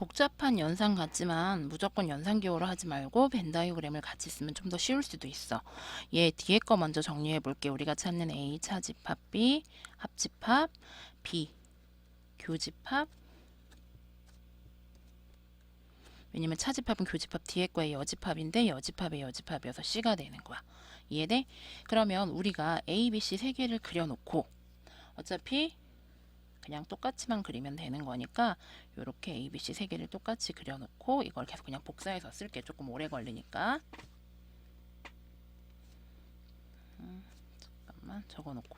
복잡한 연산 같지만 무조건 연산 기호로 하지 말고 벤 다이어그램을 같이 쓰면 좀 더 쉬울 수도 있어. 얘 뒤에 거 먼저 정리해 볼게. 우리가 찾는 A 차집합 B 합집합 B 교집합 왜냐면 차집합은 교집합 뒤에 거의 여집합인데 여집합의 여집합이어서 C가 되는 거야. 이해돼? 그러면 우리가 A, B, C 세 개를 그려놓고 어차피 그냥 똑같이만 그리면 되는 거니까 이렇게 A, B, C 세 개를 똑같이 그려놓고 이걸 계속 그냥 복사해서 쓸게. 조금 오래 걸리니까. 음, 잠깐만. 적어놓고.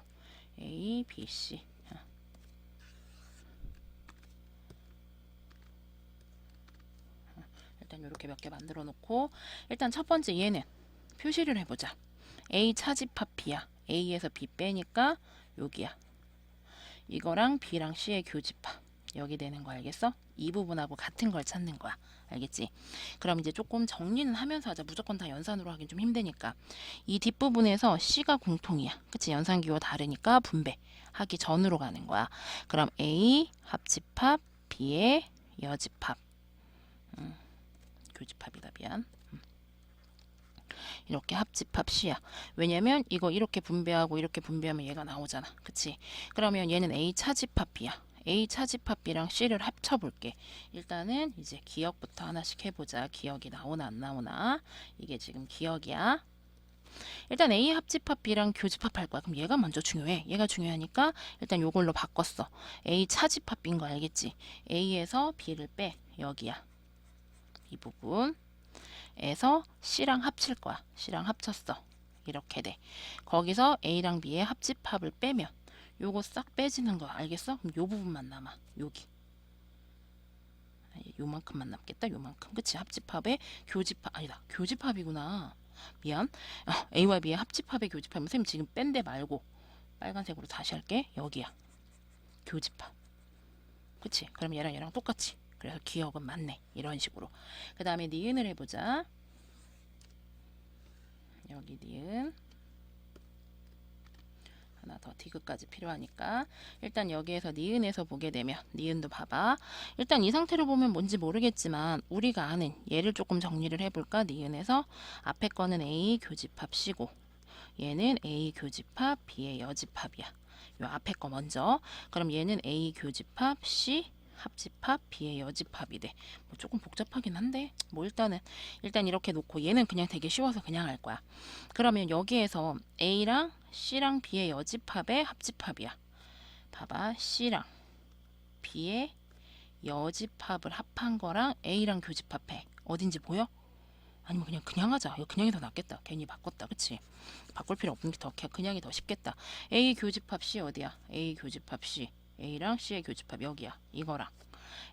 A, B, C. 어. 어, 일단 이렇게 몇 개 만들어 놓고 일단 첫 번째 얘는 표시를 해보자. A 차집합 B야. A에서 B 빼니까 여기야 이거랑 B랑 C의 교집합 여기 되는 거 알겠어? 이 부분하고 같은 걸 찾는 거야. 알겠지? 그럼 이제 조금 정리는 하면서 하자. 무조건 다 연산으로 하긴 좀 힘드니까. 이 뒷부분에서 C가 공통이야. 그치? 연산기호 다르니까 분배하기 전으로 가는 거야. 그럼 A 합집합 B의 여집합 음, 교집합이다 미안. 음. 이렇게 합집합 C야. 왜냐면 이거 이렇게 분배하고 이렇게 분배하면 얘가 나오잖아. 그치? 그러면 얘는 A 차집합 B야. A 차집합 B랑 C를 합쳐볼게. 일단은 이제 기억부터 하나씩 해보자. 기억이 나오나 안 나오나. 이게 지금 기억이야. 일단 A 합집합 B랑 교집합 할 거야. 그럼 얘가 먼저 중요해. 얘가 중요하니까 일단 요걸로 바꿨어. A 차집합 B인 거 알겠지? A에서 B를 빼. 여기야. 이 부분. 에서 C랑 합칠 거야. C랑 합쳤어. 이렇게 돼. 거기서 A랑 B의 합집합을 빼면 요거 싹 빼지는 거 알겠어? 그럼 요 부분만 남아. 여기. 아, 요만큼만 남겠다. 요만큼. 그치? 합집합의 교집합 아니다. 교집합이구나. 미안. 어, A와 B의 합집합의 교집합은 선생님 지금 뺀 데 말고 빨간색으로 다시 할게. 여기야. 교집합. 그치? 그럼 얘랑 얘랑 똑같이. 그래서 기억은 맞네. 이런 식으로. 그 다음에 니은을 해보자. 여기 니은. 하나 더 디귿까지 필요하니까 일단 여기에서 니은에서 보게 되면 니은도 봐봐 일단 이 상태로 보면 뭔지 모르겠지만 우리가 아는 얘를 조금 정리를 해볼까 니은에서 앞에 거는 A 교집합 C고 얘는 A 교집합 B의 여집합이야 요 앞에 거 먼저 그럼 얘는 A 교집합 C 합집합 B의 여집합이 돼. 뭐 조금 복잡하긴 한데 뭐 일단은 일단 이렇게 놓고 얘는 그냥 되게 쉬워서 그냥 할 거야. 그러면 여기에서 A랑 C랑 B의 여집합의 합집합이야. 봐봐 C랑 B의 여집합을 합한 거랑 A랑 교집합해. 어딘지 보여? 아니면 그냥 그냥 하자. 이거 그냥이 더 낫겠다. 괜히 바꿨다. 그치? 바꿀 필요 없는 게 더 그냥이 더 쉽겠다. A 교집합 C 어디야? A 교집합 C. A랑 C의 교집합 여기야. 이거랑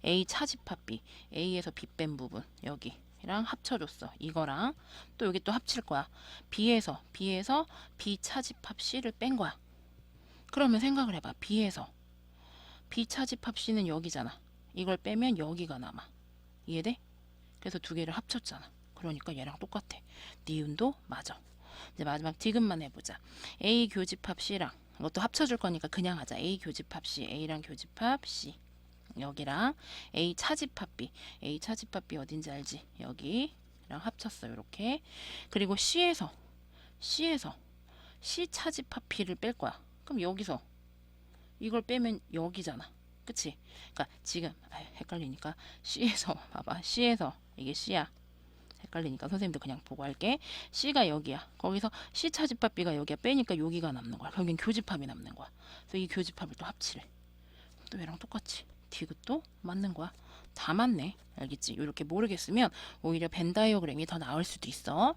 A 차집합 B. A에서 B 뺀 부분 여기 랑 합쳐줬어. 이거랑 또 여기 또 합칠 거야. B에서 B에서 B 차집합 C를 뺀 거야. 그러면 생각을 해봐. B에서 B 차집합 C는 여기잖아. 이걸 빼면 여기가 남아. 이해돼? 그래서 두 개를 합쳤잖아. 그러니까 얘랑 똑같아. 니은도 맞아. 이제 마지막 디귿만 해보자. A 교집합 C랑 이것도 합쳐줄 거니까 그냥 하자. A 교집합 C, A랑 교집합 C. 여기랑 A 차집합 B, A 차집합 B 어딘지 알지? 여기랑 합쳤어. 이렇게. 그리고 C에서 C에서 C 차집합 B를 뺄 거야. 그럼 여기서 이걸 빼면 여기잖아. 그치? 그러니까 지금 아유, 헷갈리니까 C에서 봐봐. C에서 이게 C야. 헷갈리니까 선생님도 그냥 보고 할게. C가 여기야. 거기서 C 차집합 B가 여기야. 빼니까 여기가 남는 거야. 여긴 교집합이 남는 거야. 그래서 이 교집합을 또 합치래. 또 얘랑 똑같이. 디귿도 맞는 거야. 다 맞네. 알겠지? 이렇게 모르겠으면 오히려 벤 다이어그램이 더 나을 수도 있어.